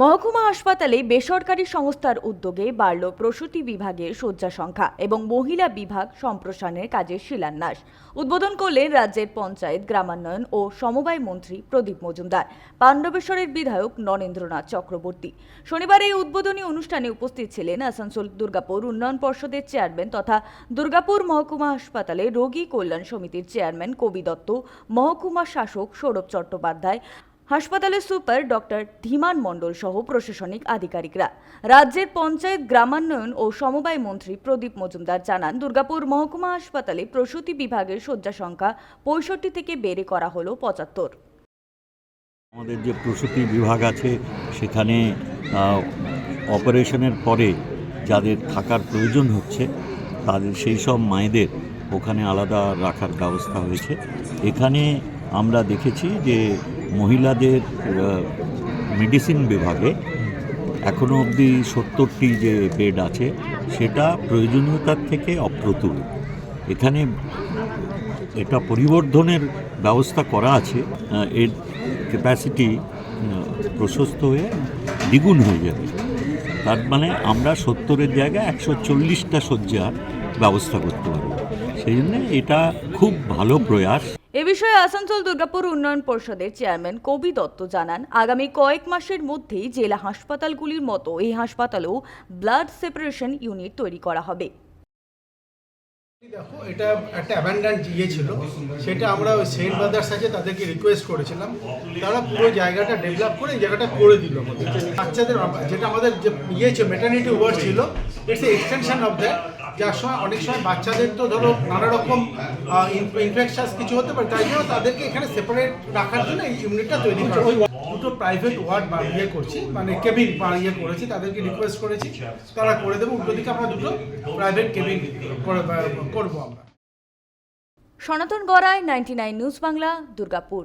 মহকুমা হাসপাতালে বেসরকারি সংস্থার উদ্যোগে বাড়ল প্রসূতি বিভাগের শয্যা সংখ্যা এবং মহিলা বিভাগ সম্প্রসারণের কাজের শিলান্যাস। উদ্বোধন করলেন রাজ্যের পঞ্চায়েত, গ্রামান্বয়ন ও সমবায় মন্ত্রী প্রদীপ মজুমদার, পাণ্ডবেশ্বরের বিধায়ক নরেন্দ্রনাথ চক্রবর্তী। শনিবার এই উদ্বোধনী অনুষ্ঠানে উপস্থিত ছিলেন আসানসোল দুর্গাপুর উন্নয়ন পর্ষদের চেয়ারম্যান তথা দুর্গাপুর মহকুমা হাসপাতালে রোগী কল্যাণ সমিতির চেয়ারম্যান কবি দত্ত, মহকুমা শাসক সৌরভ চট্টোপাধ্যায় হাসপাতালের সুপার ডক্টর ধীমান মণ্ডল সহ প্রশাসনিক আধিকারিকরা। রাজ্যের পঞ্চায়েত গ্রামান্বয়ন ও সমবায় মন্ত্রী প্রদীপ মজুমদার জানান, দুর্গাপুর মহকুমা হাসপাতালে প্রসূতি বিভাগের শয্যা সংখ্যা পঁয়ষট্টি থেকে বেড়ে করা হলো পঁচাত্তর। আমাদের যে প্রসূতি বিভাগ আছে, সেখানে অপারেশনের পরে যাদের থাকার প্রয়োজন হচ্ছে, তাদের সেই সব মায়েদের ওখানে আলাদা রাখার ব্যবস্থা হয়েছে। এখানে আমরা দেখেছি যে মহিলাদের মেডিসিন বিভাগে এখনও অবধি সত্তরটি যে বেড আছে, সেটা প্রয়োজনীয়তার থেকে অপ্রতুল। এখানে এটা পরিবর্ধনের ব্যবস্থা করা আছে এর ক্যাপাসিটি প্রশস্ত হয়ে দ্বিগুণ হয়ে যাবে। তার মানে আমরা সত্তরের জায়গায় একশো চল্লিশটা শয্যার ব্যবস্থা করতে পারব। সেই জন্য এটা খুব ভালো প্রয়াস। এ বিষয়ে আসানসোল দুর্গাপুর উন্নয়ন পরিষদের চেয়ারম্যান কবি দত্ত জানান, আগামী কয়েক মাসের মধ্যেই জেলা হাসপাতালগুলির মতো এই হাসপাতালেও ব্লাড সেপারেশন ইউনিট তৈরি করা হবে। দেখো, এটা একটা অ্যাবান্ডান্ট ইয়ে ছিল। সেটা আমরা ওই সেন্ট ব্রাদার্স আছে, তাদেরকে রিকোয়েস্ট করেছিলাম। তারা পুরো জায়গাটা ডেভেলপ করে জায়গাটা করে দিল আমাদের। বাচ্চাদের, যেটা আমাদের যে ইয়ে ছিল মেটার্নিটি ওয়ার্ড ছিল ইটস এক্সটেনশন অফ দ্যাট যার সময় অনেক সময় বাচ্চাদের তো ধরো নানা রকম ইনফেকশাস কিছু হতে পারে, তাই জন্য তাদেরকে এখানে সেপারেট রাখার জন্য এই ইউনিটটা তৈরি করা দুটো প্রাইভেট ওয়ার্ড ইয়ে করছি মানে কেবিন ইয়ে করেছি, তাদেরকে রিকোয়েস্ট করেছি, তারা করে দেবো, উল্টো দিকে আমরা দুটো প্রাইভেট কেবিন করব আমরা। Sanatan Garai ninety nine news Bangla Durgapur.